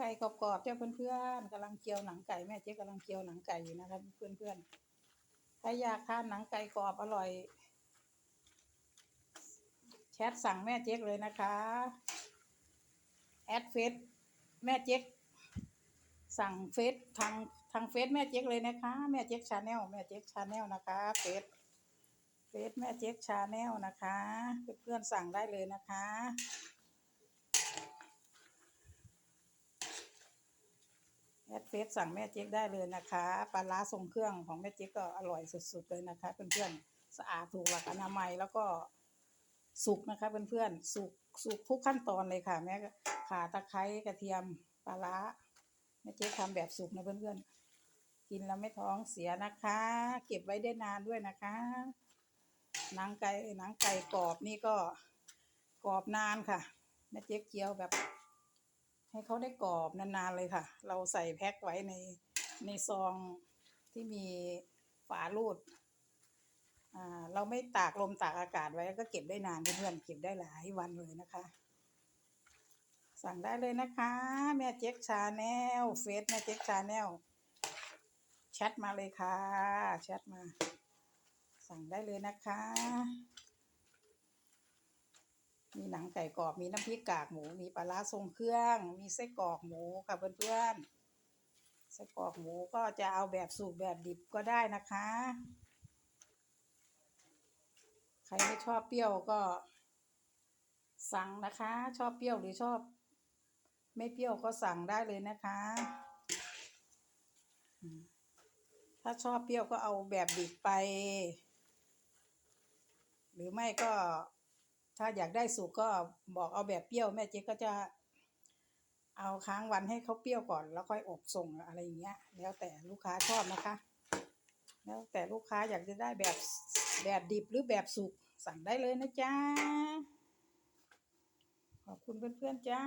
ไก่กรอบๆเจ้าเพื่อนๆกำลังเจียวหนังไก่แม่เจ๊กำลังเจียวหนังไก่อยู่นะคะเพื่อนๆใครอยากทานหนังไก่กรอบอร่อยแชทสั่งแม่เจ๊กเลยนะคะแอดเฟซแม่เจ๊กสั่งเฟซทางทางเฟซแม่เจ๊กเลยนะคะ แม่เจ๊กชาแนลแม่เจ๊กชาแนลนะคะเฟซเฟซแม่เจ๊กชาแนลนะคะ เพื่อนๆสั่งได้เลยนะคะ แอดเฟซสั่งแม่เจ๊กได้เลยนะคะปลาร้าทรงเครื่องของแม่เจ๊กก็อร่อยสุดๆเลยนะคะ เพื่อนๆสะอาดถูกหลักอนามัยแล้วก็สุกนะคะ เพื่อนๆสุกสุกทุกขั้นตอนเลยค่ะ แม่ข่าตะไคร้กระเทียมปลาร้าแม่เจ๊กทำแบบสุกนะเพื่อนๆกินแล้วไม่ท้องเสียนะคะ เก็บไว้ได้นานด้วยนะคะหนังไก่หนังไก่กรอบนี่ก็กรอบนานค่ะแม่เจ๊กเจียวแบบ ให้เขาได้กรอบนานๆเลยค่ะ เราใส่แพ็คไว้ในในซองที่มีฝารูดอ่าเราไม่ตากลมตากอากาศไว้ก็เก็บได้นานเพื่อนๆเก็บได้หลายวันเลยนะคะ สั่งได้เลยนะคะ แม่เจ๊กชาแนลเฟซแม่เจ๊กชาแนลแชทมาเลยค่ะแชทมา สั่งได้เลยนะคะ มีหนังไก่กรอบมีน้ำพริกกากหมู มีปลาร้าทรงเครื่อง มีไส้กรอกหมูค่ะเพื่อนๆไส้กรอกหมูก็จะเอาแบบสุกแบบดิบก็ได้นะคะ ใครไม่ชอบเปรี้ยวก็ สั่งนะคะ ชอบเปรี้ยวหรือชอบ ไม่เปรี้ยวก็สั่งได้เลยนะคะ ถ้าชอบเปรี้ยวก็เอาแบบดิบไป หรือไม่ก็ ถ้าอยากได้สุกก็บอกเอาแบบเปรี้ยวแม่เจ๊ก็จะเอาค้างวันให้เขาเปรี้ยวก่อน แล้วค่อยอบส่งอะไรอย่างเงี้ย แล้วแต่ลูกค้าชอบนะคะ แล้วแต่ลูกค้าอยากจะได้แบบแบบดิบหรือแบบสุกสั่งได้เลยนะจ๊ะขอบคุณเพื่อนๆจ้า